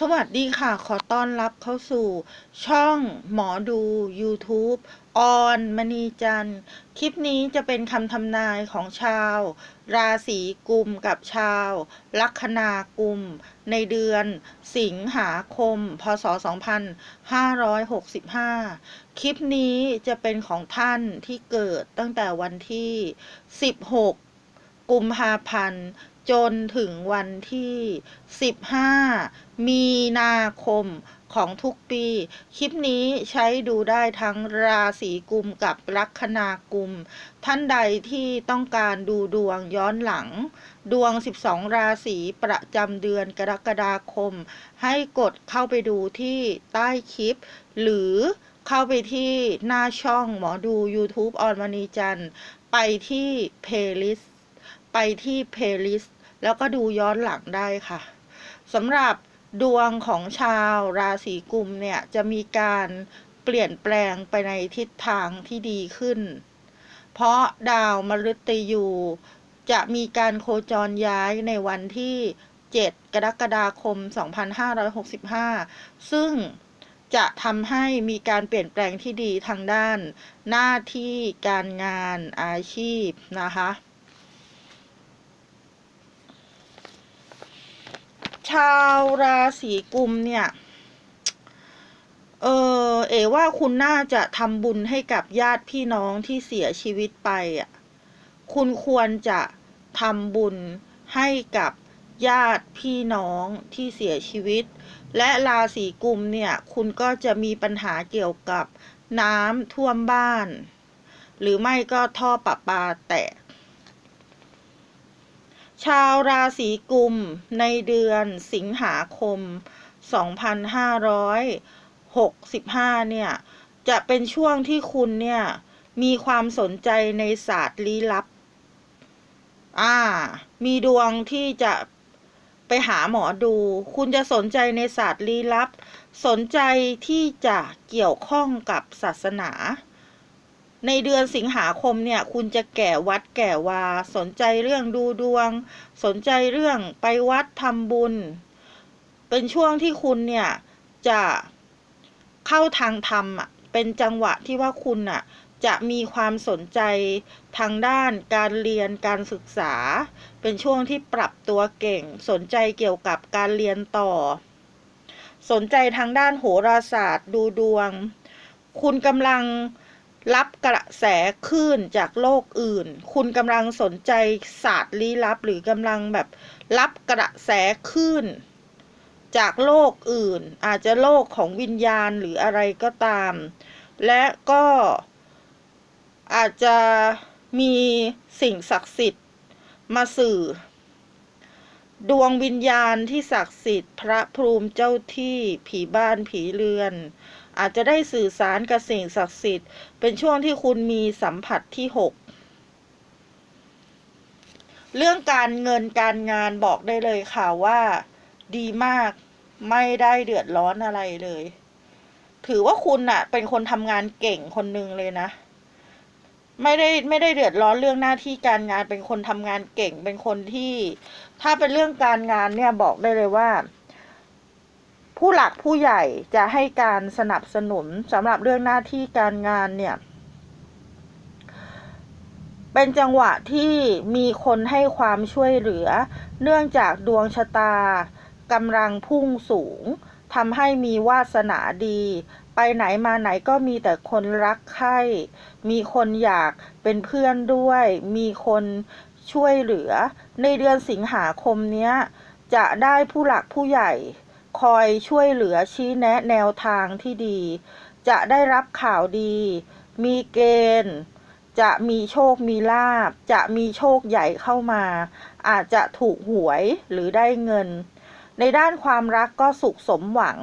สวัสดีค่ะ ขอต้อนรับเข้าสู่ช่องหมอดู YouTube ออนมณีจันทร์ คลิปนี้จะเป็นคำทำนายของชาว ราศีกุมกับชาว ลัคนากุม ในเดือนสิงหาคม พศ 2565 คลิปนี้จะเป็นของท่านที่เกิดตั้งแต่วันที่ 16 กุมภาพันธ์ จนถึงวันที่ 15 มีนาคมของทุกปี คลิปนี้ใช้ดูได้ทั้งราศีกุมกับลัคนากุม ท่านใดที่ต้องการดูดวงย้อนหลัง ดวง 12 ราศีประจำเดือนกรกฎาคม ให้กดเข้าไปดูที่ใต้คลิป หรือเข้าไปที่หน้าช่องหมอดู YouTube ออนมณีจันทร์ไปที่เพลย์ลิสต์ไปที่เพลย์ลิสต์ แล้วก็ดูย้อนหลังได้ค่ะสำหรับดวงของชาวราศีกุมเนี่ยจะมีการเปลี่ยนแปลงไปในทิศทางที่ดีขึ้น เพราะดาวมฤตยูจะมีการโคจรย้ายในวันที่ 7 กรกฎาคม 2565 ซึ่งจะทำให้มีการเปลี่ยนแปลงที่ดีทางด้านหน้าที่การงานอาชีพนะคะ ชาวราศีกุมเนี่ย เออเอว่าคุณน่าจะทำบุญให้กับญาติพี่น้องที่เสียชีวิตไปอะ คุณควรจะทำบุญให้กับญาติพี่น้องที่เสียชีวิต และราศีกุมเนี่ย คุณก็จะมีปัญหาเกี่ยวกับน้ำท่วมบ้าน หรือไม่ก็ท่อประปาแตก ชาวราศีกุม ในเดือนสิงหาคม 2565 เนี่ย จะเป็นช่วงที่คุณเนี่ย มีความสนใจในศาสตร์ลี้ลับ อ่า มีดวงที่จะไปหาหมอดู คุณจะสนใจในศาสตร์ลี้ลับ สนใจที่จะเกี่ยวข้องกับศาสนา ในเดือนสิงหาคมเนี่ย คุณจะแก่วัดแก่วา สนใจเรื่องดูดวง สนใจเรื่องไปวัดทำบุญ เป็นช่วงที่คุณเนี่ยจะเข้าทางธรรมอะเป็นจังหวะที่ว่าคุณอะจะมีความสนใจทางด้านการเรียนการศึกษา เป็นช่วงที่ปรับตัวเก่ง สนใจเกี่ยวกับการเรียนต่อ สนใจทางด้านโหราศาสตร์ดูดวง คุณกำลัง รับกระแสคลื่นจากโลกอื่น คุณกำลังสนใจศาสตร์ลี้ลับ หรือกำลังแบบรับกระแสคลื่น จากโลกอื่น อาจจะโลกของวิญญาณหรืออะไรก็ตาม และก็อาจจะมีสิ่งศักดิ์สิทธิ์มาสื่อ ดวงวิญญาณที่ศักดิ์สิทธิ์ พระภูมิเจ้าที่ผีบ้านผีเรือน อาจจะได้สื่อสารกับสิ่งศักดิ์สิทธิ์ เป็นช่วงที่คุณมีสัมผัสที่หกเรื่องการเงินการงานบอกได้เลยค่ะว่าดีมากไม่ได้เดือดร้อนอะไรเลย ถือว่าคุณอะเป็นคนทำงานเก่งคนหนึ่งเลยนะ ไม่ได้ไม่ได้เดือดร้อนเรื่องหน้าที่การงานเป็นคนทำงานเก่งเป็นคนที่ ถ้าเป็นเรื่องการงานเนี่ยบอกได้เลยว่า ผู้หลักผู้ใหญ่จะให้การสนับสนุนสำหรับเรื่องหน้าที่การงานเนี่ย เป็นจังหวะที่มีคนให้ความช่วยเหลือ เนื่องจากดวงชะตากำลังพุ่งสูงทำให้มีวาสนาดี ไปไหนมาไหนก็มีแต่คนรักใคร่มีคนอยากเป็นเพื่อนด้วย มีคนช่วยเหลือ ในเดือนสิงหาคมเนี้ยจะได้ผู้หลักผู้ใหญ่ คอยช่วยเหลือชี้แนะแนวทางที่ดี จะได้รับข่าวดี มีเกณฑ์ จะมีโชคมีลาบ จะมีโชคใหญ่เข้ามา อาจจะถูกหวยหรือได้เงิน ในด้านความรักก็สุขสมหวัง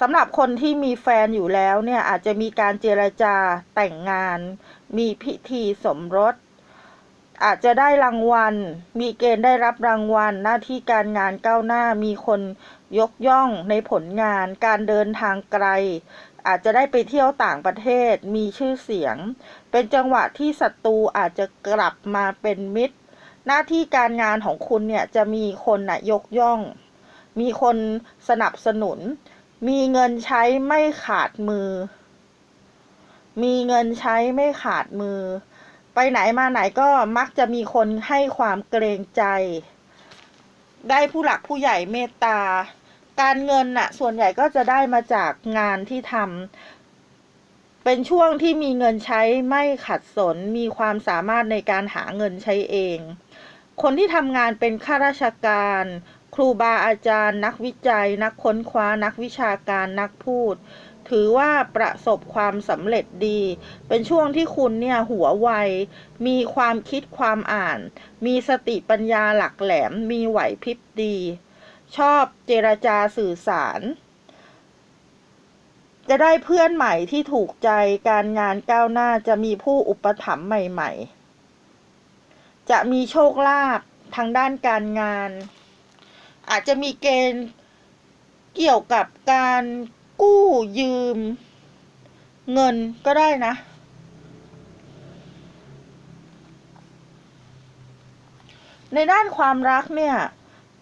สำหรับคนที่มีแฟนอยู่แล้วเนี่ยอาจจะมีการเจรจาแต่งงาน มีพิธีสมรส อาจจะได้รางวัล มีเกณฑ์ได้รับรางวัล หน้าที่การงานก้าวหน้า มีคนยกย่องในผลงาน การเดินทางไกล อาจจะได้ไปเที่ยวต่างประเทศ มีชื่อเสียง เป็นจังหวะที่ศัตรูอาจจะกลับมาเป็นมิตร หน้าที่การงานของคุณเนี่ยจะมีคนนะยกย่อง มีคนสนับสนุน มีเงินใช้ไม่ขาดมือ มีเงินใช้ไม่ขาดมือ ไปไหนมาไหนก็มักจะมีคนให้ความเกรงใจ ได้ผู้หลักผู้ใหญ่เมตตา การเงินน่ะ ส่วนใหญ่ก็จะได้มาจากงานที่ทำเป็นช่วงที่มีเงินใช้ไม่ขัดสน มีความสามารถในการหาเงินใช้เอง คนที่ทำงานเป็นข้าราชการครูบาอาจารย์ นักวิจัย นักค้นคว้า นักวิชาการ นักพูด ถือว่าประสบความสำเร็จดี เป็นช่วงที่คุณเนี่ยหัวไว มีความคิดความอ่าน มีสติปัญญาหลักแหลม มีไหวพริบดี ชอบเจรจาสื่อสาร จะได้เพื่อนใหม่ที่ถูกใจ การงานก้าวหน้าจะมีผู้อุปถัมภ์ใหม่ ๆ จะมีโชคลาภทางด้านการงาน อาจจะมีเกณฑ์เกี่ยวกับการ กู้ยืม เงินก็ได้นะ ในด้านความรักเนี่ย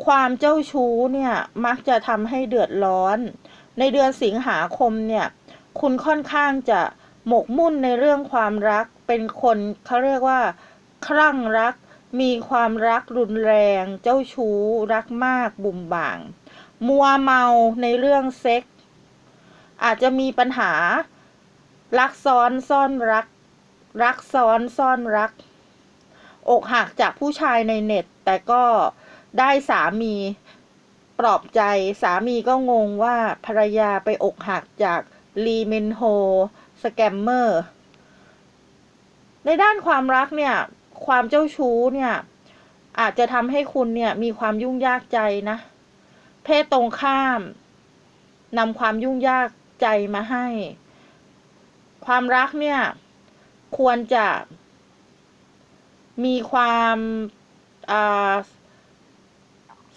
ความเจ้าชู้เนี่ย มักจะทำให้เดือดร้อน ในเดือนสิงหาคมเนี่ย คุณค่อนข้างจะหมกมุ่นในเรื่องความรัก เป็นคนเขาเรียกว่า คลั่งรัก มีความรักรุนแรง เจ้าชู้ รักมากบุ่มบ่าง มัวเมาในเรื่องเซ็ก อาจจะมีปัญหา รักซ้อนซ่อนรัก รักซ้อนซ่อนรัก อกหักจากผู้ชายในเน็ต แต่ก็ได้สามีปลอบใจสามีก็งงว่าภรรยาไปอกหักจากลีเมนโฮสแกมเมอร์ ในด้านความรักเนี่ย ความเจ้าชู้เนี่ย อาจจะทำให้คุณเนี่ยมีความยุ่งยากใจนะ เพศตรงข้ามนำความยุ่งยาก ใจมาให้ ความรักเนี่ย ควรจะ มีความ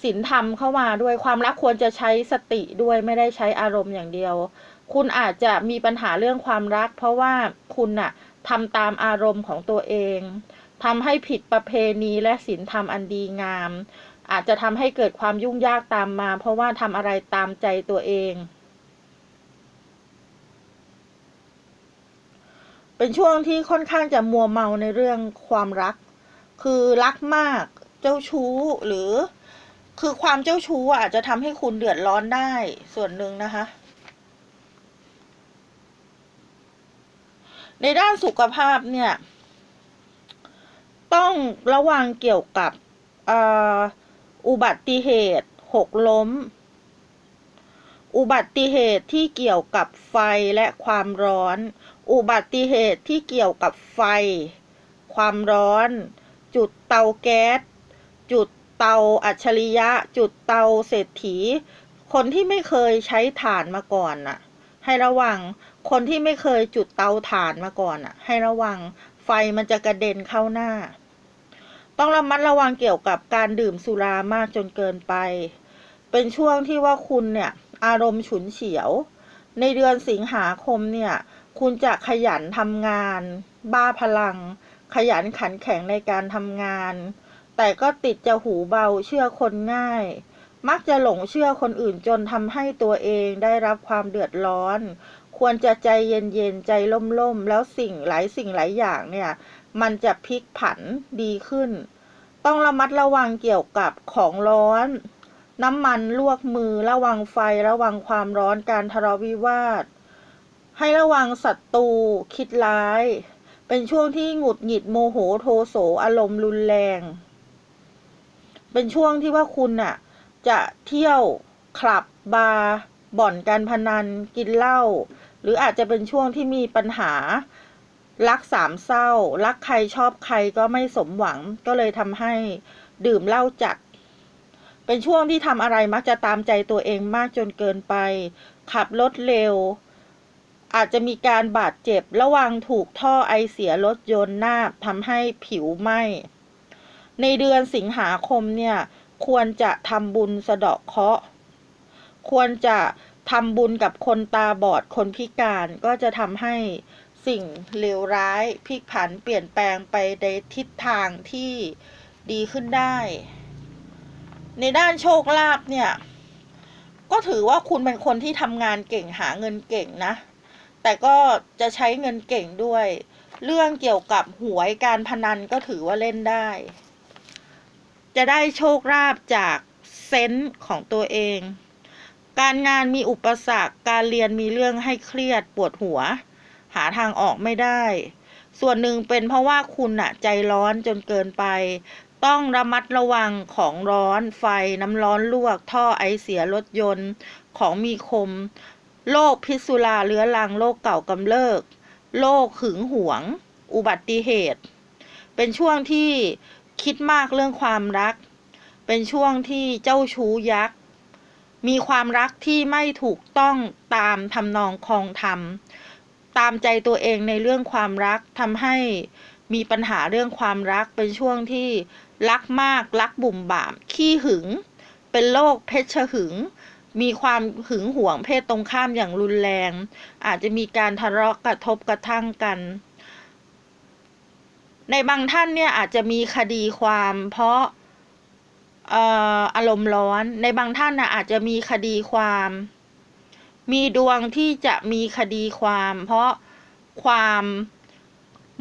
ศีลธรรมเข้ามาด้วยความรักควรจะใช้สติด้วยไม่ได้ใช้อารมณ์อย่างเดียว คุณอาจจะมีปัญหาเรื่องความรัก เพราะว่าคุณน่ะทำตามอารมณ์ของตัวเองทำให้ผิดประเพณีและศีลธรรมอันดีงาม อาจจะทำให้เกิดความยุ่งยากตามมา เพราะว่าทำอะไรตามใจตัวเอง เป็นช่วงที่ค่อนข้างจะมัวเมาในเรื่องความรัก คือรักมากเจ้าชู้หรือ คือความเจ้าชู้อาจจะทำให้คุณเดือดร้อนได้ส่วนหนึ่งนะคะ ในด้านสุขภาพเนี่ย ต้องระวังเกี่ยวกับอุบัติเหตุหกล้ม อุบัติเหตุที่เกี่ยวกับไฟและความร้อน อุบัติเหตุที่เกี่ยวกับไฟ ความร้อน จุดเตาแก๊ส จุดเตาอัจฉริยะ จุดเตาเศรษฐี คนที่ไม่เคยใช้ถ่านมาก่อนน่ะ ให้ระวัง คนที่ไม่เคยจุดเตาถ่านมาก่อนน่ะ ให้ระวัง ไฟมันจะกระเด็นเข้าหน้า ต้องระมัดระวังเกี่ยวกับการดื่มสุรามากจนเกินไป เป็นช่วงที่ว่าคุณเนี่ย อารมณ์ฉุนเฉียว ในเดือนสิงหาคมเนี่ย คุณจะขยันทำงาน บ้าพลัง ขยันขันแข็งในการทำงาน แต่ก็ติดจะหูเบาเชื่อคนง่าย มักจะหลงเชื่อคนอื่นจนทำให้ตัวเองได้รับความเดือดร้อน ควรจะใจเย็นๆ ใจล่มๆ แล้วสิ่งหลายสิ่งหลายอย่างเนี่ย มันจะพลิกผันดีขึ้น ต้องระมัดระวังเกี่ยวกับของร้อน น้ำมันลวกมือระวังไฟระวังความร้อนการทะเลาะวิวาท ให้ระวังศัตรูคิดร้าย เป็นช่วงที่หงุดหงิดโมโหโทโสอารมณ์รุนแรง เป็นช่วงที่ว่าคุณน่ะจะเที่ยวคลับบาร์บ่อนการพนันกินเหล้าหรืออาจจะเป็นช่วงที่มีปัญหารักสามเศร้า รักใครชอบใครก็ไม่สมหวังก็เลยทำให้ดื่มเหล้าจัด เป็นช่วงที่ทำอะไรมักจะตามใจตัวเองมากจนเกินไป ขับรถเร็ว อาจจะมีการบาดเจ็บระวังถูกท่อไอเสียรถยนต์หน้าทำให้ผิวไหม้ ในเดือนสิงหาคมเนี่ย ควรจะทำบุญสะเดาะเคราะห์ ควรจะทำบุญกับคนตาบอดคนพิการก็จะทำให้สิ่งเลวร้ายพลิกผันเปลี่ยนแปลงไปในทิศทางที่ดีขึ้นได้ ในด้านโชคลาภเนี่ย ก็ถือว่าคุณเป็นคนที่ทำงานเก่งหาเงินเก่งนะ แต่ก็จะใช้เงินเก่งด้วย เรื่องเกี่ยวกับหวยการพนันก็ถือว่าเล่นได้ จะได้โชคลาภจากเซนส์ของตัวเอง การงานมีอุปสรรค การเรียนมีเรื่องให้เครียดปวดหัว หาทางออกไม่ได้ ส่วนหนึ่งเป็นเพราะว่าคุณอะใจร้อนจนเกินไป ต้องระมัดระวังของร้อนไฟน้ำร้อนลวก ท่อไอเสียรถยนต์ของมีคม โรคพิษสุราเรื้อรังโรคเก่ากำเริบโรคหึงหวง อุบัติเหตุ เป็นช่วงที่คิดมากเรื่องความรัก เป็นช่วงที่เจ้าชู้ยักษ์ มีความรักที่ไม่ถูกต้องตามทำนองคองธรรม ตามใจตัวเองในเรื่องความรักทำให้มีปัญหาเรื่องความรัก เป็นช่วงที่รักมากรักบุ่มบ่าม ขี้หึง เป็นโรคเพชฌหึง มีความหึงหวงเพศตรงข้ามอย่างรุนแรง อาจจะมีการทะเลาะกระทบกระทั่งกัน ในบางท่านเนี่ยอาจจะมีคดีความเพราะอารมณ์ร้อน ในบางท่านนะอาจจะมีคดีความ มีดวงที่จะมีคดีความ เพราะความ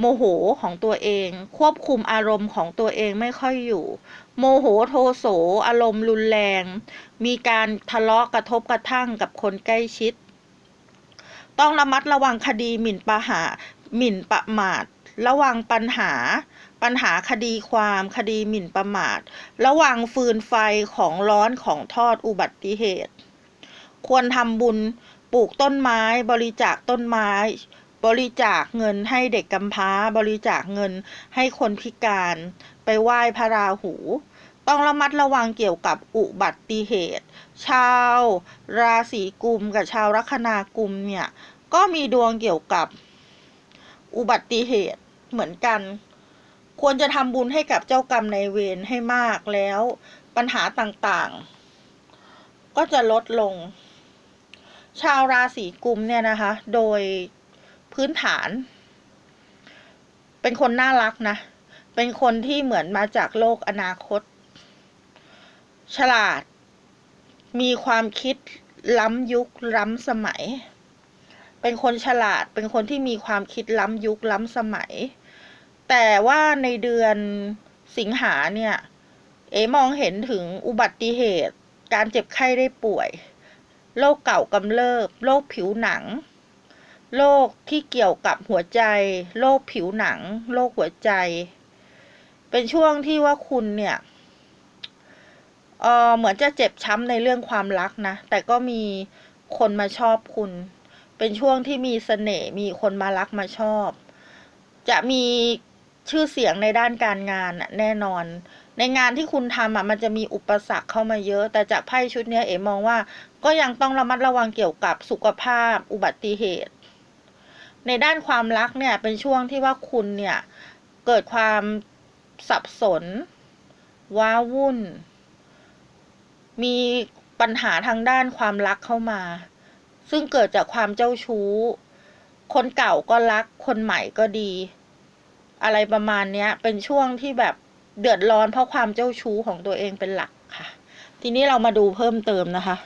โมโหของตัวเอง ควบคุมอารมณ์ของตัวเองไม่ค่อยอยู่ โมโหโทโสอารมณ์รุนแรง มีการทะเลาะกระทบกระทั่งกับคนใกล้ชิด ต้องระมัดระวังคดีหมิ่นประหาหมิ่นประมาท ระวังปัญหา ปัญหาคดีความคดีหมิ่นประมาท ระวังฟืนไฟของร้อนของทอดอุบัติเหตุ ควรทำบุญปลูกต้นไม้บริจาคต้นไม้ บริจาคเงินให้เด็กกำพร้า บริจาคเงินให้คนพิการ ไปไหว้พระราหู ต้องระมัดระวังเกี่ยวกับอุบัติเหตุ ชาวราศีกุมกับชาวลัคนากุมเนี่ย ก็มีดวงเกี่ยวกับอุบัติเหตุเหมือนกัน ควรจะทำบุญให้กับเจ้ากรรมในายเวรให้มากแล้ว ปัญหาต่างๆ ก็จะลดลง ชาวราศีกุมเนี่ยนะคะ โดย พื้นฐาน เป็นคนน่ารักนะ เป็นคนที่เหมือนมาจากโลกอนาคต ฉลาด มีความคิดล้ำยุคล้ำสมัย เป็นคนฉลาด เป็นคนที่มีความคิดล้ำยุคล้ำสมัย แต่ว่าในเดือนสิงหาเนี่ย เอมองเห็นถึงอุบัติเหตุ การเจ็บไข้ได้ป่วย โรคเก่ากำเริบ โรคผิวหนัง โรคที่เกี่ยวกับหัวใจ โรคผิวหนัง โรคหัวใจ เป็นช่วงที่ว่าคุณเนี่ย เออเหมือนจะเจ็บช้ำในเรื่องความรักนะ แต่ก็มีคนมาชอบคุณ เป็นช่วงที่มีเสน่ห์ มีคนมารักมาชอบ จะมีชื่อเสียงในด้านการงานน่ะแน่นอน ในงานที่คุณทำอะมันจะมีอุปสรรคเข้ามาเยอะ แต่จากไพ่ชุดนี้เอ๋มองว่า ก็ยังต้องระมัดระวังเกี่ยวกับสุขภาพ อุบัติเหตุ ในด้านความรักเนี่ยเป็นช่วงที่ว่าคุณเนี่ย เกิดความสับสน ว้าวุ่น มีปัญหาทางด้านความรักเข้ามา ซึ่งเกิดจากความเจ้าชู้ คนเก่าก็รัก คนใหม่ก็ดี อะไรประมาณเนี้ยเป็นช่วงที่แบบเดือดร้อนเพราะความเจ้าชู้ของตัวเองเป็นหลักค่ะ ทีนี้เรามาดูเพิ่มเติมนะคะ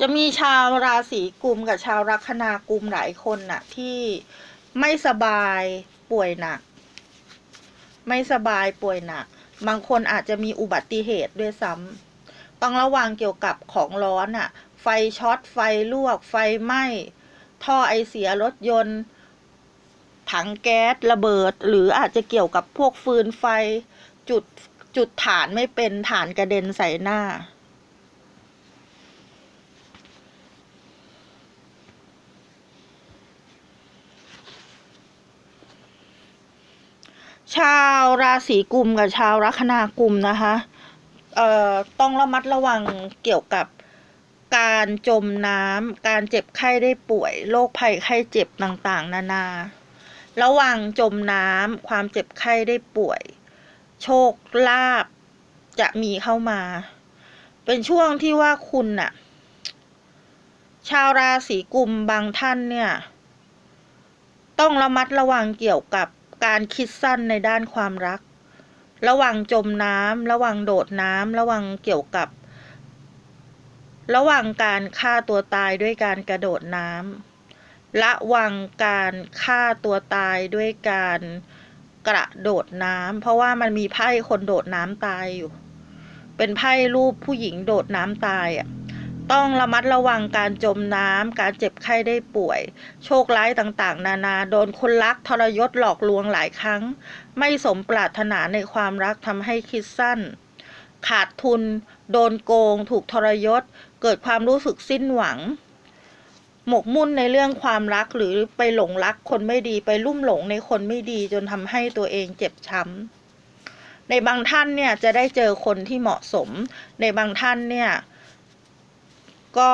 จะมีชาวราศีกุมกับชาวลัคนากุมหลายคนน่ะ ที่ไม่สบายป่วยหนัก ไม่สบายป่วยหนัก บางคนอาจจะมีอุบัติเหตุด้วยซ้ำต้องระวังเกี่ยวกับของร้อนอะ ไฟช็อตไฟลวก ไฟไหม้ท่อไอเสียรถยนต์ ถังแก๊สระเบิด หรืออาจจะเกี่ยวกับพวกฟืนไฟ จุดจุดฐานไม่เป็นฐานกระเด็นใส่หน้า ชาวราศีกุมกับชาวลัคนากุมนะคะเอ่อต้องระมัดระวังเกี่ยวกับการจมน้ำการเจ็บไข้ได้ป่วยโรคภัยไข้เจ็บต่างๆ นานา ระวังจมน้ำความเจ็บไข้ได้ป่วย โชคลาภจะมีเข้ามา เป็นช่วงที่ว่าคุณน่ะ ชาวราศีกุมบางท่านเนี่ย ต้องระมัดระวังเกี่ยวกับ การคิดสั้นในด้านความรัก ระวังจมน้ำระวังโดดน้ำระวังเกี่ยวกับ ระวังการฆ่าตัวตายด้วยการกระโดดน้ำระวังการฆ่าตัวตายด้วยการกระโดดน้ำเพราะว่ามันมีไพ่คนโดดน้ำตายอยู่ เป็นไพ่รูปผู้หญิงโดดน้ำตายอะ ต้องระมัดระวังการจมน้ำ การเจ็บไข้ได้ป่วย โชคร้ายต่างๆ นานา โดนคนรักทรยศหลอกลวงหลายครั้ง ไม่สมปรารถนาในความรักทำให้คิดสั้น ขาดทุน โดนโกง ถูกทรยศ เกิดความรู้สึกสิ้นหวัง หมกมุ่นในเรื่องความรักหรือไปหลงรักคนไม่ดีไปลุ่มหลงในคนไม่ดีจนทำให้ตัวเองเจ็บช้ำในบางท่านเนี่ยจะได้เจอคนที่เหมาะสม ในบางท่านเนี่ย ก็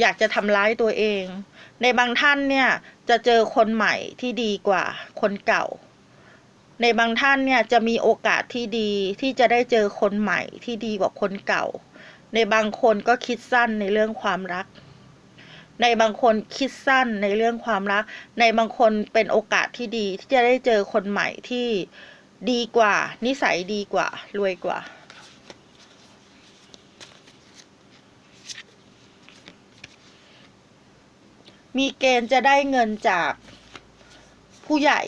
อยากจะทำร้ายตัวเอง ในบางท่านเนี่ยจะเจอคนใหม่ที่ดีกว่าคนเก่า ในบางท่านเนี่ยจะมีโอกาสที่ดีที่จะได้เจอคนใหม่ที่ดีกว่าคนเก่า ในบางคนก็คิดสั้นในเรื่องความรัก ในบางคนคิดสั้นในเรื่องความรัก ในบางคนเป็นโอกาสที่ดีที่จะได้เจอคนใหม่ที่ดีกว่า นิสัยดีกว่า รวยกว่า มีเกณฑ์จะได้เงินจากผู้ใหญ่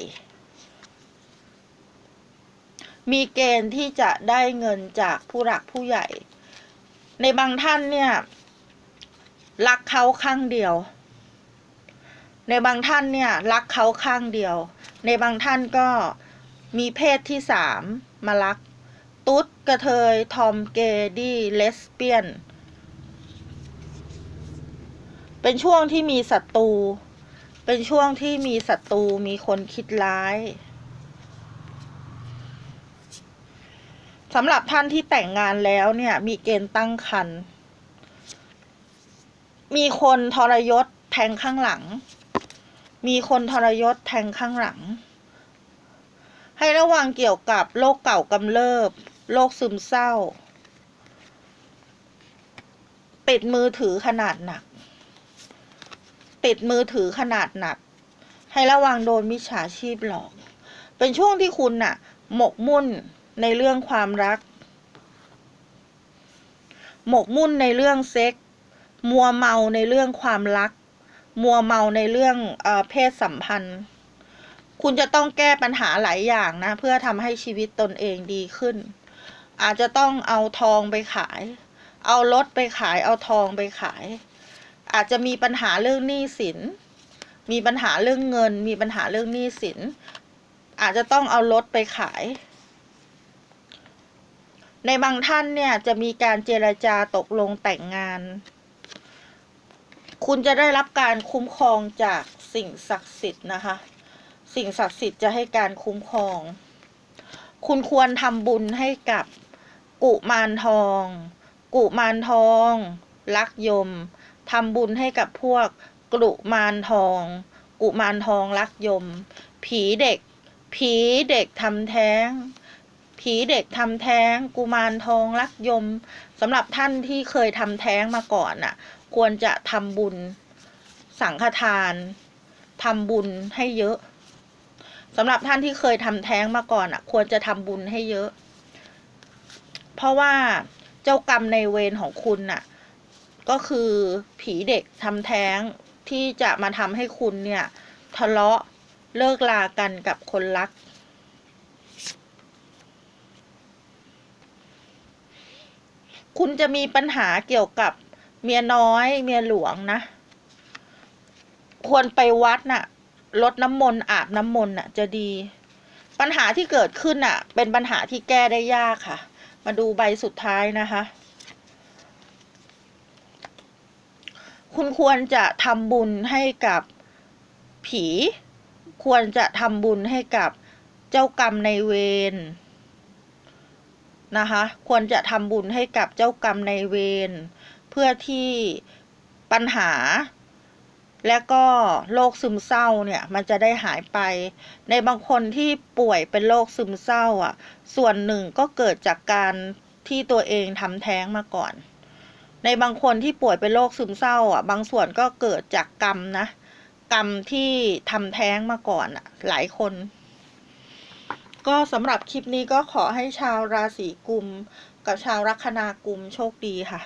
มีเกณฑ์ที่จะได้เงินจากผู้หลักผู้ใหญ่ ในบางท่านเนี่ย รักเขาข้างเดียว ในบางท่านเนี่ย รักเขาข้างเดียว ในบางท่านก็มีเพศที่สามมารัก ตุ๊ดกระเทย ทอมเกย์ดี้เลสเบี้ยน เป็นช่วงที่มีศัตรู เป็นช่วงที่มีศัตรูมีคนคิดร้ายสำหรับท่านที่แต่งงานแล้วเนี่ย มีเกณฑ์ตั้งครรภ์มีคนทรยศแทงข้างหลัง มีคนทรยศแทงข้างหลัง ให้ระวังเกี่ยวกับโรคเก่ากำเริบโรคซึมเศร้า ติดมือถือขนาดหนัก ติดมือถือขนาดหนัก ให้ระวังโดนมิจฉาชีพหลอก เป็นช่วงที่คุณน่ะ หมกมุ่นในเรื่องความรัก หมกมุ่นในเรื่องเซ็ก มัวเมาในเรื่องความรัก มัวเมาในเรื่องเอเพศสัมพันธ์ คุณจะต้องแก้ปัญหาหลายอย่างนะ เพื่อทำให้ชีวิตตนเองดีขึ้น อาจจะต้องเอาทองไปขาย เอารถไปขาย เอาทองไปขาย อาจจะมีปัญหาเรื่องหนี้สิน มีปัญหาเรื่องเงิน มีปัญหาเรื่องหนี้สิน อาจจะต้องเอารถไปขาย ในบางท่านเนี่ยจะมีการเจรจาตกลงแต่งงาน คุณจะได้รับการคุ้มครองจากสิ่งศักดิ์สิทธิ์นะคะ สิ่งศักดิ์สิทธิ์จะให้การคุ้มครอง คุณควรทำบุญให้กับกุมารทอง กุมารทอง ลักยม ทำบุญให้กับพวกกลุมารทอง กุมารทองลักยม ผีเด็ก ผีเด็กทำแท้ง ผีเด็กทำแท้ง กุมารทองลักยมสำหรับท่านที่เคยทำแท้งมาก่อนน่ะ ควรจะทำบุญ สังฆทานทำบุญให้เยอะสำหรับท่านที่เคยทำแท้งมาก่อนอะ ควรจะทำบุญให้เยอะ เพราะว่าเจ้ากรรมในเวรของคุณน่ะ ก็คือผีเด็กทำแท้งที่จะมาทำให้คุณเนี่ย ทะเลาะเลิกลากันกับคนรัก คุณจะมีปัญหาเกี่ยวกับเมียน้อย เมียหลวงนะ ควรไปวัดน่ะลดน้ำมนต์อาบน้ำมนต์น่ะ จะดี ปัญหาที่เกิดขึ้นน่ะ เป็นปัญหาที่แก้ได้ยากค่ะ มาดูใบสุดท้ายนะคะ คุณควรจะทำบุญให้กับผี ควรจะทำบุญให้กับเจ้ากรรมในเวรนะคะ ควรจะทำบุญให้กับเจ้ากรรมในเวรเพื่อที่ปัญหา และก็โรคซึมเศร้าเนี่ย มันจะได้หายไป ในบางคนที่ป่วยเป็นโรคซึมเศร้าอะ ส่วนหนึ่งก็เกิดจากการที่ตัวเองทำแท้งมาก่อน ในบางคนที่ป่วยเป็นโรคซึมเศร้า อะ บางส่วนก็เกิดจากกรรมนะ กรรมที่ทำแท้งมาก่อนอะ หลายคน ก็สำหรับคลิปนี้ก็ขอให้ชาวราศีกุม กับชาวลัคนากุมโชคดีค่ะ